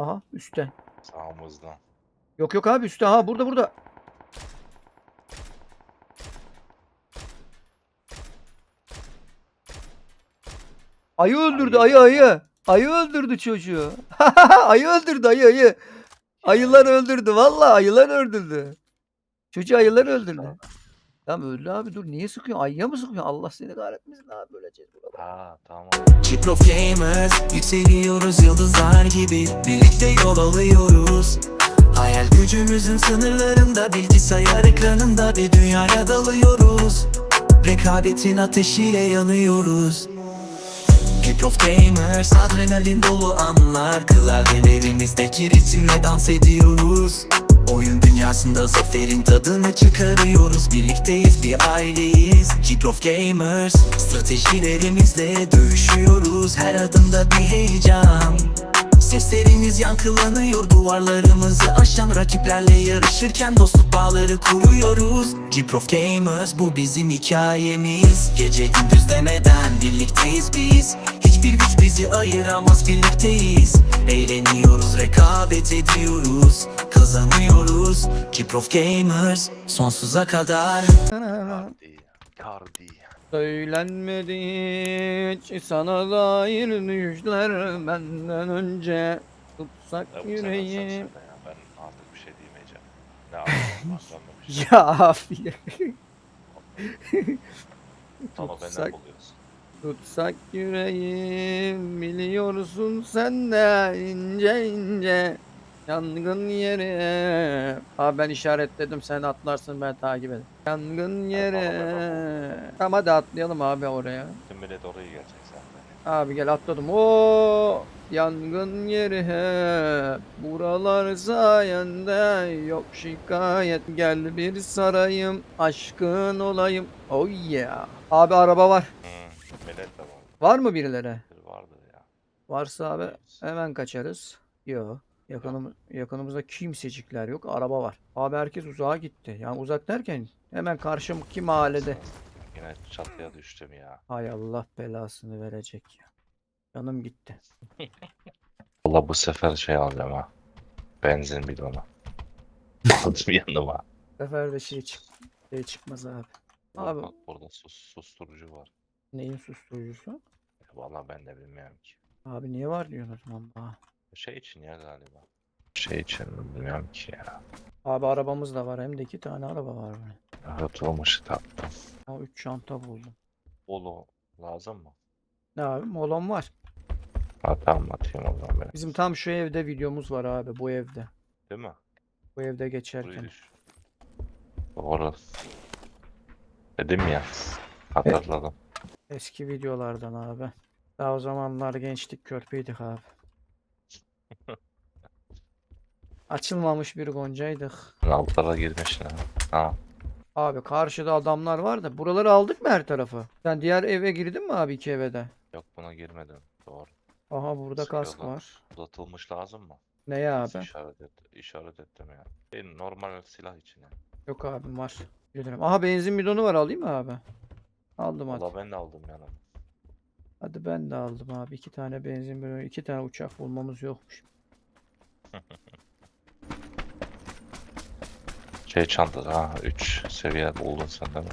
Aha üstten. Sağımızdan. Yok yok abi üstte. Ha burada burada. Ayı öldürdü ayı ayı. Ayı öldürdü çocuğu. ayı öldürdü ayı ayı. Ayılar öldürdü. Vallahi ayılar öldürdü. Çocuğu ayılar öldürdü. Ya öldü abi dur niye sıkıyorsun? Ayya mı sıkıyorsun? Allah seni kahretmesin abi öleceğiz burada. Ha tamam. Ciprof Gamers yükseliyoruz yıldızlar gibi birlikte yol alıyoruz. Hayal gücümüzün sınırlarında bilgisayar ekranında bir dünyaya dalıyoruz. Rekabetin ateşiyle yanıyoruz. Kick Gamers Adrenalin dolu anlar Klavyelerimizde ritimle dans ediyoruz Oyun dünyasında zaferin tadını çıkarıyoruz. Birlikteyiz bir aileyiz. Jeep of Gamers Stratejilerimizle dövüşüyoruz. Her adımda bir heyecan. Seslerimiz yankılanıyor duvarlarımızı aşan rakiplerle yarışırken dostluk bağları kuruyoruz. Jeep of Gamers bu bizim hikayemiz. Gece gündüz demeden birlikteyiz biz Hiçbir güç bizi ayıramaz birlikteyiz Eğleniyoruz rekabet ediyoruz Kazanıyoruz Jeep of Gamers sonsuza kadar Kardi. Kardi. Söylenmedi hiç sana dair düşler benden önce tutsak Ya ya. Ben artık bir şey diyemeyeceğim. Ne yapayım anlamamış. Ya abi. Tamam benden tutsak- buluyorsun. Tutsak yüreğim biliyorsun sen de ince ince yangın yeri. Abi ben işaretledim sen atlarsın ben takip ederim. Yangın yeri. Tamam hadi atlayalım abi oraya. Millet oraya gelecek de. Abi gel atladım. O yangın yeri hep buralar sayende yok şikayet gel bir sarayım aşkın olayım. Oh yeah. Abi araba var. Millet de var. Var mı birileri? Vardır ya. Varsa abi hemen kaçarız. Yo. Yakınım, yakınımızda kimsecikler yok. Araba var. Abi herkes uzağa gitti. Yani uzak derken hemen karşımki mahallede. Yine çatıya düştüm ya. Hay Allah belasını verecek ya. Canım gitti. Valla bu sefer şey alacağım ha. Benzin bidonu. Aldım yanıma. Bu sefer de şey, çık şey çıkmaz abi. Abi Bak burada sus susturucu var. Neyin susturucusu? Valla ben de bilmiyorum ki. Abi niye var diyorsun o zaman bana? Şey için ya galiba. Şey için bilmiyorum ki ya. Abi arabamız da var. Hem de iki tane araba var. böyle. Rıtılmışı tattım. Ha üç çanta buldum. Olo lazım mı? Ne abi? Molon var. Ha tamam atayım o zaman ben. Bizim tam şu evde videomuz var abi. Bu evde. Değil mi? Bu evde geçerken. düş. Doğru. Dedim ya. Hatırladım. Eski videolardan abi. Daha o zamanlar gençlik körpeydik abi. Açılmamış bir goncaydık. Altlara girmiş ne? Ha. Abi karşıda adamlar var da buraları aldık mı her tarafı? Sen diğer eve girdin mi abi iki eve de? Yok buna girmedim. Doğru. Aha burada kask Sıkıyorlar. var. Uzatılmış lazım mı? Neye abi? işaret, et, işaret ettim ya. Şey, normal silah için ya. Yok abim var. Gidelim. Aha benzin bidonu var alayım mı abi? Aldım hadi. Valla ben de aldım yani. Hadi ben de aldım abi. iki tane benzin bidonu, iki tane uçak bulmamız yokmuş. Şey çantada ha 3 seviye buldun sen değil mi?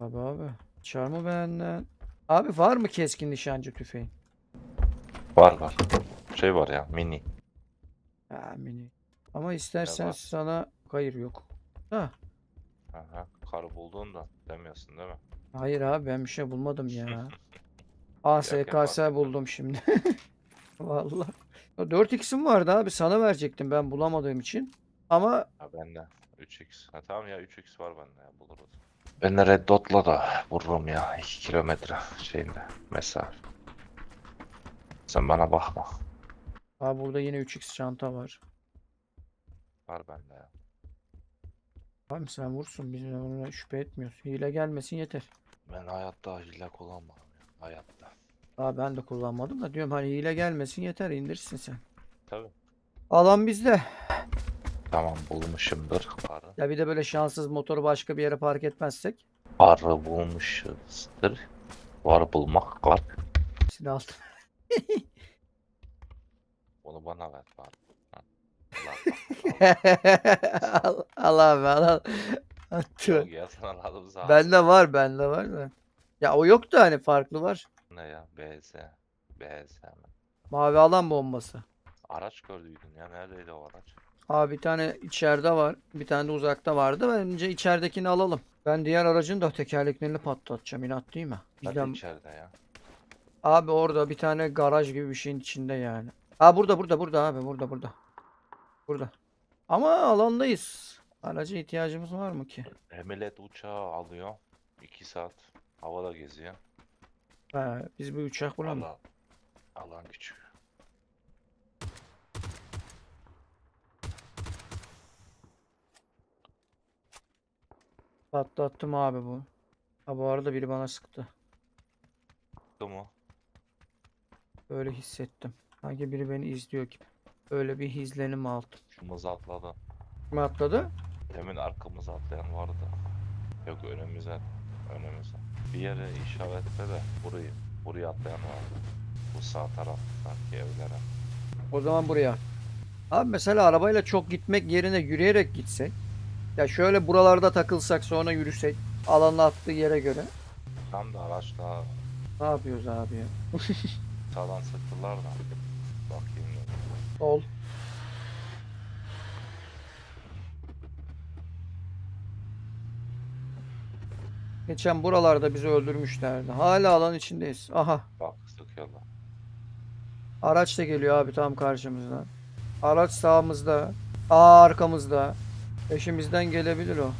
Abi abi. Çar mı benden? Abi var mı keskin nişancı tüfeğin? Var var. Şey var ya mini. Ha mini. Ama istersen var. sana hayır yok. Ha. Aha, karı buldun da demiyorsun değil mi? Hayır abi ben bir şey bulmadım ya. ASKS buldum şimdi. Vallahi. 4x'im vardı abi sana verecektim ben bulamadığım için. Ama Ha bende 3x. Ha tamam ya 3x var bende ya buluruz. Ben de Red Dot'la da vururum ya 2 kilometre şeyinde mesafe. Sen bana bakma. abi burada yine 3x çanta var. Var bende ya. Abi sen vursun biz ona şüphe etmiyoruz. Hile gelmesin yeter. Ben hayatta hile kullanmadım ya. Hayatta. Abi ben de kullanmadım da diyorum hani hile gelmesin yeter indirsin sen. Tabii. Alan bizde. Tamam bulmuşumdur karı. Ya bir de böyle şanssız motoru başka bir yere park etmezsek. Arı bulmuşuzdur. Var bulmak var. Silah aldım. Onu bana ver bari. Allah al, al abi al al. Attı. Yok ya sana lazım zaten. Bende var bende var da. Ya o yok da hani farklı var. Ne ya? BZ. BZ mi? Mavi alan bombası. Araç gördüydün ya. Neredeydi o araç? Abi bir tane içeride var. Bir tane de uzakta vardı. Bence içeridekini alalım. Ben diğer aracın da tekerleklerini patlatacağım. İnat değil mi? Nerede içeride ya? Abi orada bir tane garaj gibi bir şeyin içinde yani. Ha burada burada burada abi burada burada. Burada. Ama alandayız. Araca ihtiyacımız var mı ki? Emilet uçağı alıyor. 2 saat havada geziyor. Ha, biz bir uçak bulalım. Alan, alan küçük. Patlattım abi bu. Ha bu arada biri bana sıktı. Çıktı mı? Öyle hissettim. Sanki biri beni izliyor gibi. Öyle bir izlenim aldım. Şumuzu atladı. Kim atladı? Demin arkamıza atlayan vardı. Yok önümüze. Önümüze. Bir yere işaretle de burayı. Buraya atlayan vardı. Bu sağ taraftaki evlere. O zaman buraya. Abi mesela arabayla çok gitmek yerine yürüyerek gitsek. Ya şöyle buralarda takılsak sonra yürüsek. Alanın attığı yere göre. Tam da araçla Ne yapıyoruz abi ya? sağdan sıktılar da. Bakayım dedim. Geçen buralarda bizi öldürmüşlerdi. Hala alan içindeyiz. Aha. Bak sıkıyorlar. Araç da geliyor abi tam karşımızda. Araç sağımızda. Aa arkamızda. Peşimizden gelebilir o.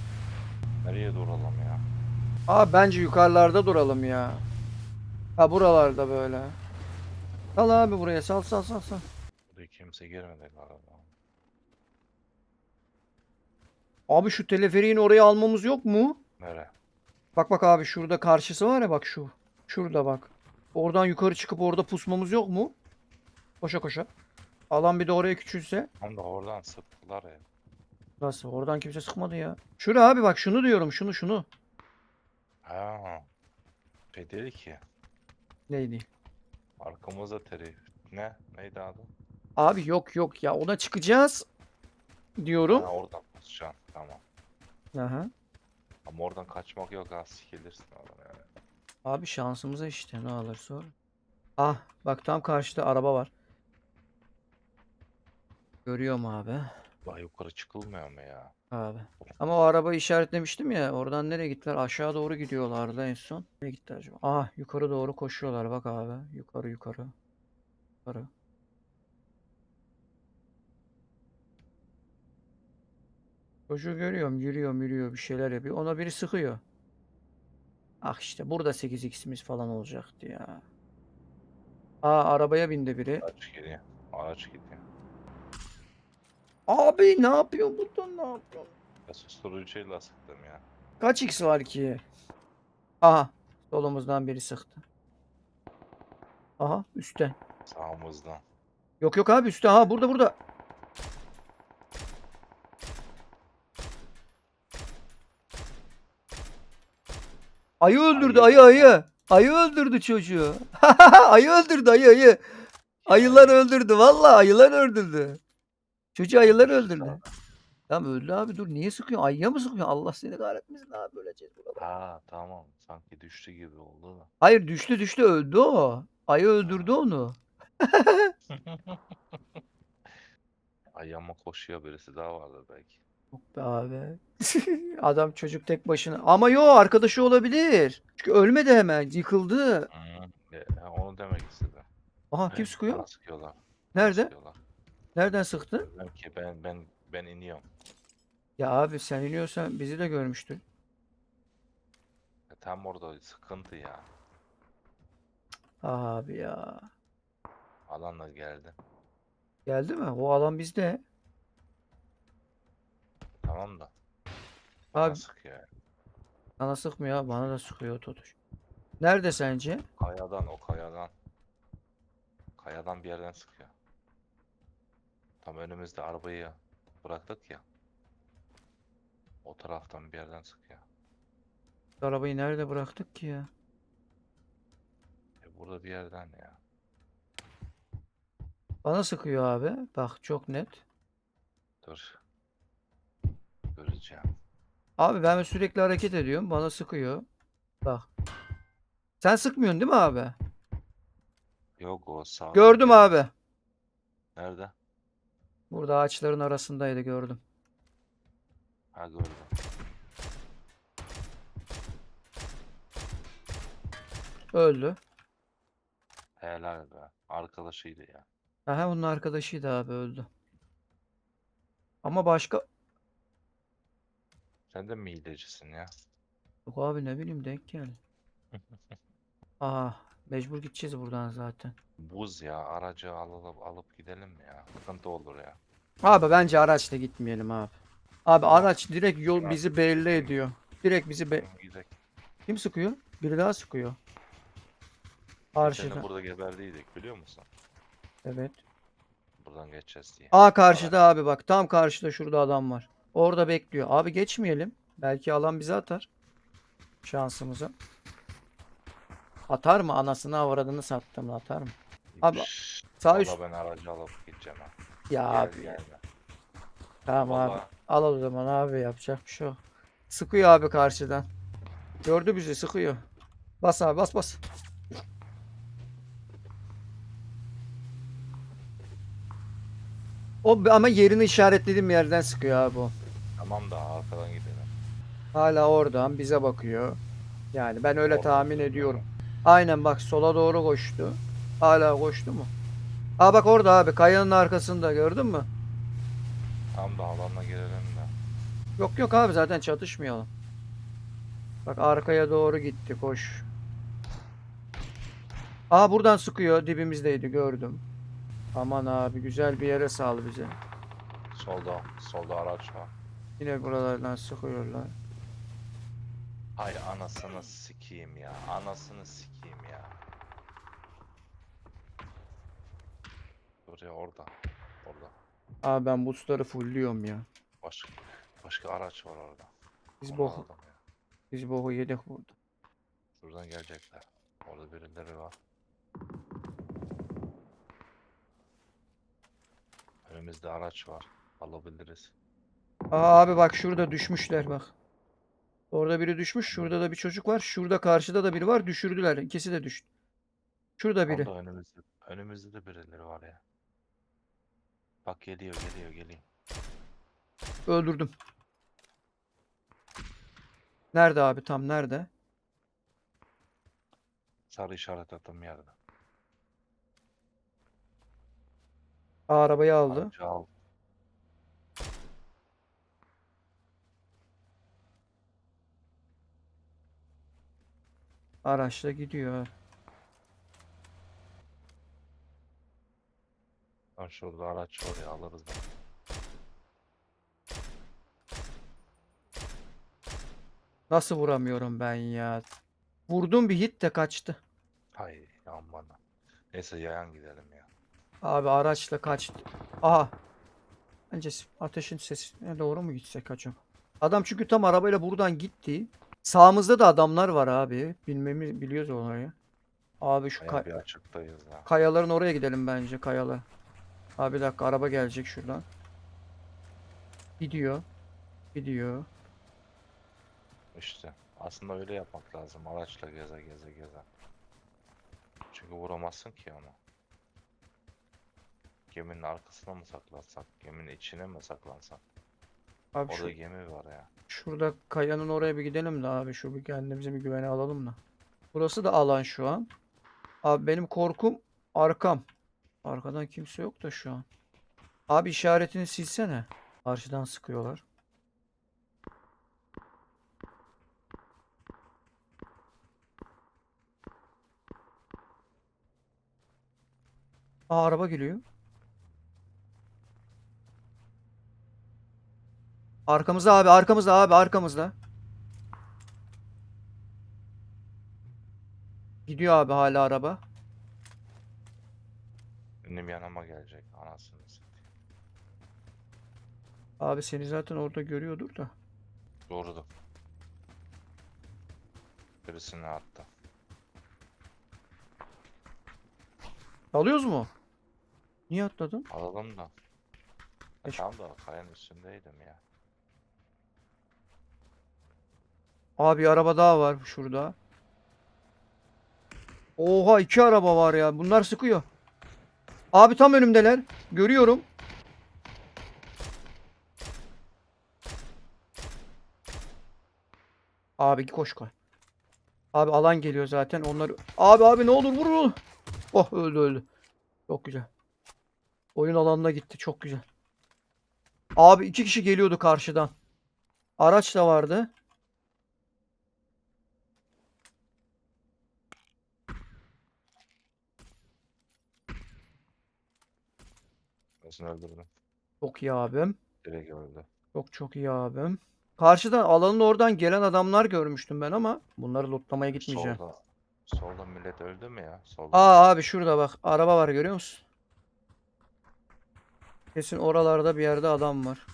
Nereye duralım ya? Aa bence yukarılarda duralım ya. Ha buralarda böyle. Sal abi buraya sal sal sal sal. Buraya kimse girmedi galiba. Abi şu teleferiğin oraya almamız yok mu? Nere? Bak bak abi şurada karşısı var ya bak şu. Şurada bak. Oradan yukarı çıkıp orada pusmamız yok mu? Koşa koşa. Alan bir de oraya küçülse. Tam da oradan sıktılar ya. Nasıl? Oradan kimse sıkmadı ya. Şura abi bak şunu diyorum şunu şunu. Ha. Şey dedi ki. Neydi? Arkamızda teri. Ne? Neydi adı? Abi yok yok ya ona çıkacağız diyorum. Ha, oradan basacaksın. Tamam. Aha. Ama oradan kaçmak yok ha. Sikilirsin oradan yani. Abi şansımıza işte ne olur. Ah bak tam karşıda araba var. Görüyorum abi. Daha yukarı çıkılmıyor mu ya? Abi. Ama o arabayı işaretlemiştim ya. Oradan nereye gittiler? Aşağı doğru gidiyorlardı en son. Nereye gittiler acaba? Ah yukarı doğru koşuyorlar bak abi. Yukarı yukarı. Yukarı. Çocuğu görüyorum. Yürüyor yürüyor bir şeyler yapıyor. Ona biri sıkıyor. Ah işte burada 8x'imiz falan olacaktı ya. Aa arabaya bindi biri. Araç gidiyor. Araç gidiyor. Abi ne yapıyor burada ne yapıyor? Ya susturucuyla sıktım ya. Kaç x var ki? Aha. Solumuzdan biri sıktı. Aha üstte. Sağımızdan. Yok yok abi üstte. Aha burada burada. Ayı öldürdü ayı ayı. Ayı öldürdü çocuğu. ayı öldürdü ayı ayı. Ayılar öldürdü. Vallahi ayılar öldürdü. Çocuğu ayılar öldürdü. Tamam öldü abi dur niye sıkıyorsun? Ayıya mı sıkıyorsun? Allah seni kahretmesin abi öleceğiz. Ha tamam. Sanki düştü gibi oldu da. Hayır düştü düştü öldü o. Ayı öldürdü onu. Ayağıma koşuyor birisi daha vardır belki. Yok be abi. Adam çocuk tek başına. Ama yo arkadaşı olabilir. Çünkü ölmedi hemen. Yıkıldı. Hı, e, onu demek istedim. Aha kim sıkıyor? bana sıkıyorlar. bana Nerede? sıkıyorlar. Nereden sıktı? Ki ben ben ben iniyorum. Ya abi sen iniyorsan bizi de görmüştün. E, tam orada sıkıntı ya. Abi ya. Alanla geldi. Geldi mi? O alan bizde. Tamam da. Bana Abi sıkıyor yani. sana sıkmıyor abi, bana da sıkıyor Totuş. Nerede sence? Kayadan o kayadan. Kayadan bir yerden sıkıyor. Tam önümüzde arabayı bıraktık ya. O taraftan bir yerden sıkıyor. Arabayı nerede bıraktık ki ya? E burada bir yerden ya. Bana sıkıyor abi. Bak çok net. Dur. Göreceğim. Abi ben sürekli hareket ediyorum. Bana sıkıyor. Bak. Sen sıkmıyorsun değil mi abi? Yok o sağ. Gördüm abi. Nerede? Burada ağaçların arasındaydı gördüm. Ha gördüm. Öldü. Helal be. Arkadaşıydı ya. Aha bunun arkadaşıydı abi öldü. Ama başka... Sen de mi hilecisin ya? Yok abi ne bileyim denk geldi. Aha mecbur gideceğiz buradan zaten. Buz ya. Aracı alıp alıp gidelim mi ya? Sıkıntı olur ya. Abi bence araçla gitmeyelim abi. Abi araç direkt yol bizi belli ediyor. Direkt bizi be... Kim sıkıyor? Biri daha sıkıyor. Seni Karşıda. burada geberdiydik biliyor musun? Evet. Buradan geçeceğiz diye. Aa karşıda abi bak. Tam karşıda şurada adam var. Orada bekliyor. Abi geçmeyelim. Belki alan bize atar. Şansımıza. Atar mı? Anasını avradını sattım atar mı? Abi, Sağ üst. Ben aracı alıp gideceğim ha. Ya Gel abi. gelme. Tamam abi. Vallahi. Al o zaman abi yapacak bir şey yok. Sıkıyor abi karşıdan. Gördü bizi sıkıyor. Bas abi bas bas. O ama yerini işaretlediğim yerden sıkıyor abi o. Tamam da arkadan gidelim. Hala oradan bize bakıyor. Yani ben öyle Oradan tahmin gidelim. ediyorum. Aynen bak sola doğru koştu. Hala koştu mu? Aa bak orada abi kayanın arkasında gördün mü? Tam da alanla girelim de. Yok yok abi zaten çatışmayalım. Bak arkaya doğru gitti koş. Aa buradan sıkıyor dibimizdeydi gördüm. Aman abi güzel bir yere sal bize. Solda, solda araç var. Yine buralardan sıkıyorlar. Hay anasını sikeyim ya. Anasını sikeyim ya. Buraya orada. Orada. Abi ben boostları fullüyorum ya. Başka başka araç var orada. Biz Onu boku, aldım ya. biz boku yedik burada. Şuradan gelecekler. Orada birileri var. Önümüzde araç var. Alabiliriz. Aa abi bak şurada düşmüşler bak. Orada biri düşmüş. Şurada da bir çocuk var. Şurada karşıda da biri var. Düşürdüler. İkisi de düştü. Şurada biri. Orada önümüzde, önümüzde de birileri var ya. Bak geliyor geliyor geliyor. Öldürdüm. Nerede abi tam nerede? Sarı işaret attığım yerde. Aa, arabayı aldı. Aracı al. Araçla gidiyor. Lan şurada araç var ya alırız da. Nasıl vuramıyorum ben ya? Vurdum bir hit de kaçtı. Hay bana. Neyse yayan gidelim ya. Abi araçla kaçtı. Aha. Bence ateşin sesine doğru mu gitsek acaba? Adam çünkü tam arabayla buradan gitti. Sağımızda da adamlar var abi. Bilmemiz biliyoruz orayı. Abi şu Baya kay- bir açıktayız ya. kayaların oraya gidelim bence kayalar. Abi bir dakika araba gelecek şuradan. Gidiyor. Gidiyor. İşte. Aslında öyle yapmak lazım. Araçla geze geze geze. Çünkü vuramazsın ki onu. Geminin arkasına mı saklansak? Geminin içine mi saklansak? Abi Orada şu, gemi var ya. şurada kayanın oraya bir gidelim de abi şu bir kendimizi bir güvene alalım da. Burası da alan şu an. Abi benim korkum arkam. Arkadan kimse yok da şu an. Abi işaretini silsene. Karşıdan sıkıyorlar. Aa araba geliyor. Arkamızda abi, arkamızda abi, arkamızda. Gidiyor abi hala araba. Benim yanıma gelecek. Anasını satayım. Abi seni zaten orada görüyordur da. Doğrudu. Birisini attı. Alıyoruz mu? Niye atladın? Alalım da. E, Eş- da kayanın üstündeydim ya. Abi araba daha var şurada. Oha iki araba var ya. Bunlar sıkıyor. Abi tam önümdeler. Görüyorum. Abi koş koy. Abi alan geliyor zaten. Onları Abi abi ne olur vur onu. Oh öldü öldü. Çok güzel. Oyun alanına gitti. Çok güzel. Abi iki kişi geliyordu karşıdan. Araç da vardı. Birisini öldürdüm. Çok iyi abim. Direkt öldü. Çok çok iyi abim. Karşıdan alanın oradan gelen adamlar görmüştüm ben ama bunları lootlamaya gitmeyeceğim. Solda. Solda millet öldü mü ya? Solda. Aa abi şurada bak araba var görüyor musun? Kesin oralarda bir yerde adam var.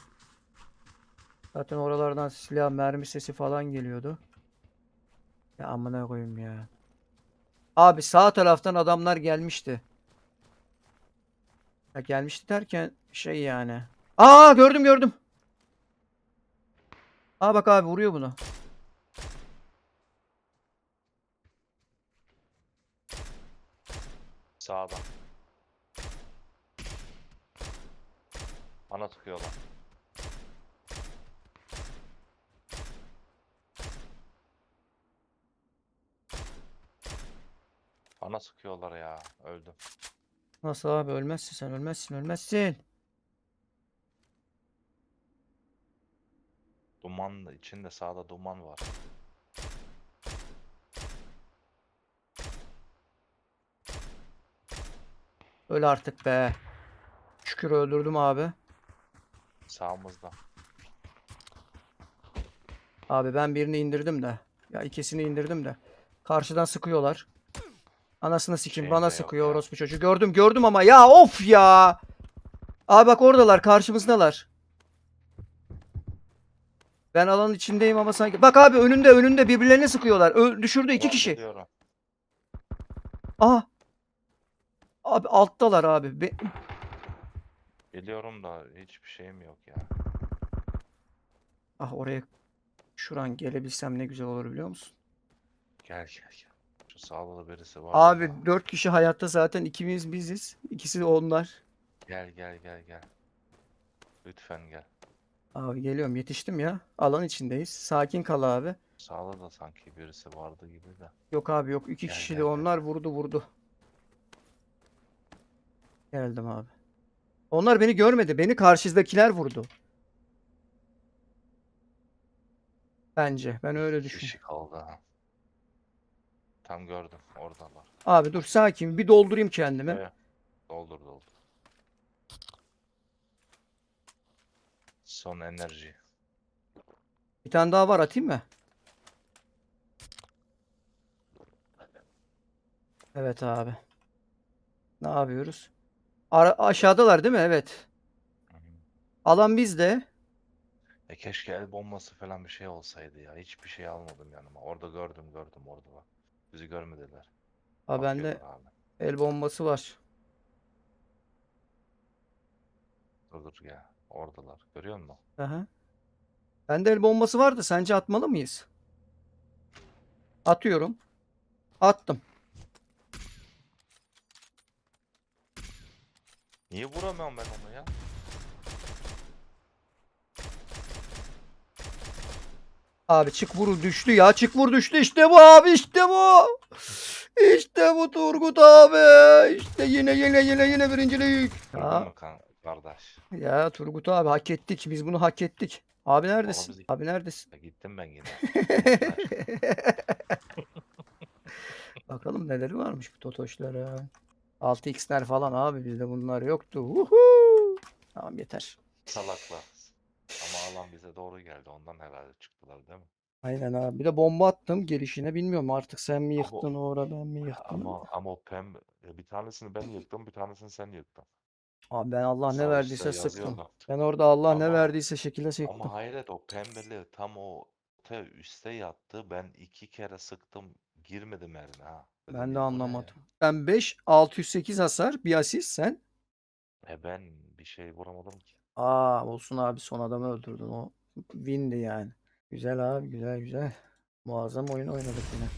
Zaten oralardan silah mermi sesi falan geliyordu. Ya amına koyayım ya. Abi sağ taraftan adamlar gelmişti. Ya gelmişti derken şey yani. Aa gördüm gördüm. Aa bak abi vuruyor bunu. Sağda. Bana tıkıyorlar. Bana sıkıyorlar ya. Öldüm. Nasıl abi ölmezsin sen ölmezsin ölmezsin. Duman içinde sağda duman var. Öl artık be. Şükür öldürdüm abi. Sağımızda. Abi ben birini indirdim de. Ya ikisini indirdim de. Karşıdan sıkıyorlar. Anasını sikim bana sıkıyor orospu çocuğu. Gördüm gördüm ama ya of ya. Abi bak oradalar karşımızdalar. Ben alanın içindeyim ama sanki. Bak abi önünde önünde birbirlerine sıkıyorlar. Ö- düşürdü iki kişi. biliyorum. Aha. Abi alttalar abi. Be- Biliyorum da hiçbir şeyim yok ya. ah oraya şuran gelebilsem ne güzel olur biliyor musun? Gel gel gel. Sağda birisi var. Abi orada. dört kişi hayatta zaten ikimiz biziz. İkisi de onlar. Gel gel gel gel. Lütfen gel. Abi geliyorum yetiştim ya. Alan içindeyiz. Sakin kal abi. Sağda da sanki birisi vardı gibi de. Yok abi yok. iki Gel, kişi gel, de gel. onlar vurdu vurdu. Geldim abi. Onlar beni görmedi. Beni karşıdakiler vurdu. Bence. Ben öyle düşünüyorum. kişi kaldı ha. Tam gördüm. Oradalar. Abi dur sakin. Bir doldurayım kendimi. Evet. Doldur doldur. Son enerji. Bir tane daha var atayım mı? Evet abi. Ne yapıyoruz? Ara aşağıdalar değil mi? Evet. Alan bizde. E keşke el bombası falan bir şey olsaydı ya. Hiçbir şey almadım yanıma. Orada gördüm gördüm orada var. Bizi görmediler. Ha bende Bakıyorlar abi. el bombası var. Dur dur gel. Oradalar. Görüyor musun? Aha. Bende el bombası vardı. Sence atmalı mıyız? Atıyorum. Attım. Niye vuramıyorum ben onu ya? Abi çık vur düştü ya. Çık vur düştü. İşte bu abi. işte bu. İşte bu Turgut abi. İşte yine yine yine yine birincilik. Ya, kardeş? ya Turgut abi hak ettik. Biz bunu hak ettik. Abi neredesin? bizi- Abi neredesin? Gittim ben yine. Bakalım neleri varmış bu Totoşlara. 6x'ler falan abi bizde bunlar yoktu. Uhu. Tamam yeter. Salaklar. Ama alan bize doğru geldi. Ondan herhalde çıktılar değil mi? Aynen abi. Bir de bomba attım gelişine. Bilmiyorum artık sen mi yıktın orada ben mi yıktım? Ama ama o pem e, bir tanesini ben yıktım, bir tanesini sen yıktın. Abi ben Allah ne Sağ verdiyse üstte sıktım. yazıyordu. Ben orada Allah ne Ama- verdiyse şekilde sıktım. Ama hayret o pembeli tam o te üste yattı. Ben iki kere sıktım. Girmedi mermi ha. Dedim, Ben de "Ya bu ne ya?" anlamadım. Ben 5 608 hasar bir asist sen E ben bir şey vuramadım ki. Aa olsun abi son adamı öldürdün o. Win'di yani. Güzel abi güzel güzel. Muazzam oyun oynadık yine.